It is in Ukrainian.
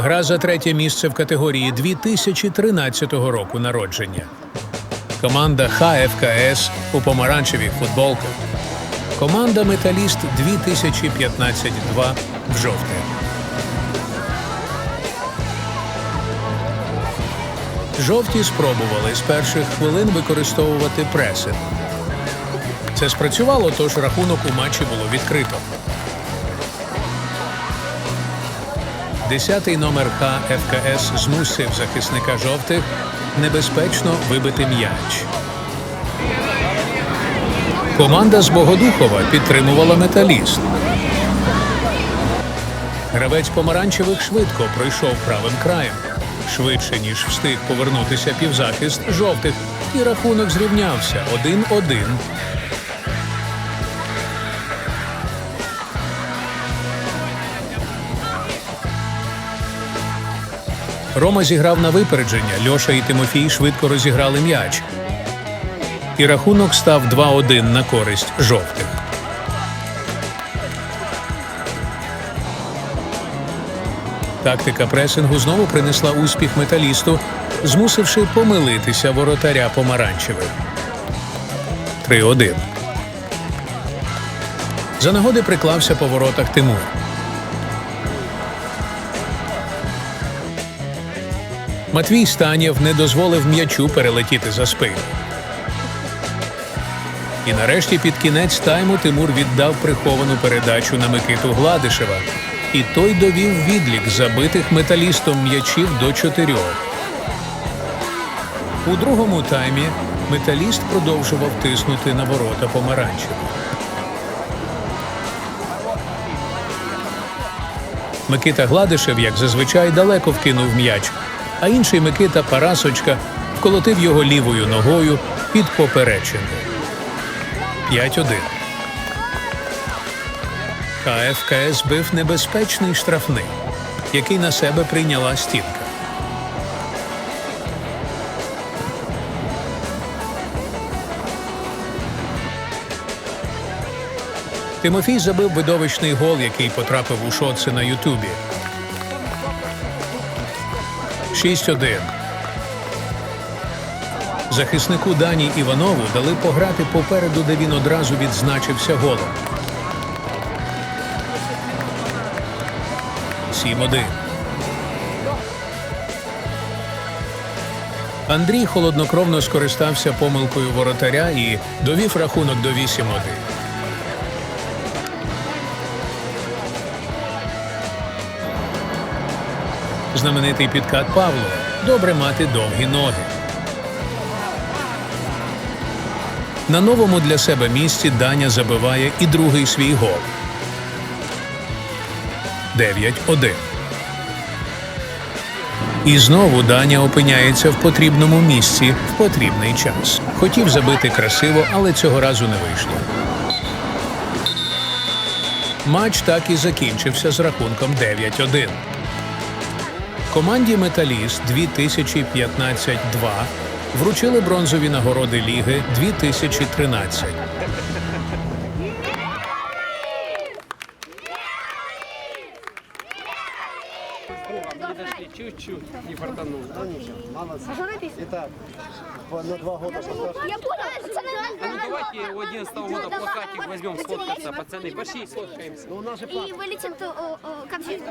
Гра за третє місце в категорії 2013 року народження. Команда ХФКС у помаранчевих футболках. Команда Металіст 2015-2 в жовтих. Жовті спробували з перших хвилин використовувати пресинг. Це спрацювало, тож рахунок у матчі було відкрито. Десятий номер ХФКС змусив захисника жовтих небезпечно вибити м'яч. Команда з Богодухова підтримувала металіст. Гравець помаранчевих швидко пройшов правим краєм. Швидше, ніж встиг повернутися півзахист жовтих, і рахунок зрівнявся 1-1. Рома зіграв на випередження. Льоша і Тимофій швидко розіграли м'яч. І рахунок став 2-1 на користь жовтих. Тактика пресингу знову принесла успіх металісту, змусивши помилитися воротаря помаранчевих. 3-1. За нагоди приклався по воротах Тимур. Матвій Станєв не дозволив м'ячу перелетіти за спину. І нарешті під кінець тайму Тимур віддав приховану передачу на Микиту Гладишева. І той довів відлік забитих металістом м'ячів до чотирьох. У другому таймі металіст продовжував тиснути на ворота помаранчевих. Микита Гладишев, як зазвичай, далеко вкинув м'яч, а інший Микита Парасочка вколотив його лівою ногою під поперечину. 5-1. КФКС бив небезпечний штрафний, який на себе прийняла стінка. Тимофій забив видовищний гол, який потрапив у шоци на Ютубі. 6-1. Захиснику Дані Іванову дали пограти попереду, де він одразу відзначився голом. 7-1. Андрій холоднокровно скористався помилкою воротаря і довів рахунок до 8-1. Знаменитий підкат Павло. Добре мати довгі ноги. На новому для себе місці Даня забиває і другий свій гол. 9-1. І знову Даня опиняється в потрібному місці в потрібний час. Хотів забити красиво, але цього разу не вийшло. Матч так і закінчився з рахунком 9-1. Команді Металіст 2015-2 вручили бронзові нагороди Ліги 2013. Чуть-чуть не фартанул. Итак, по- на два года постарше. Я понял, пацаны. А ну давайте у 11 года плакатик возьмем сфоткаться, пацаны. Пошли сфоткаемся. Ну, у нас же И вылетим то, о, о, конфет.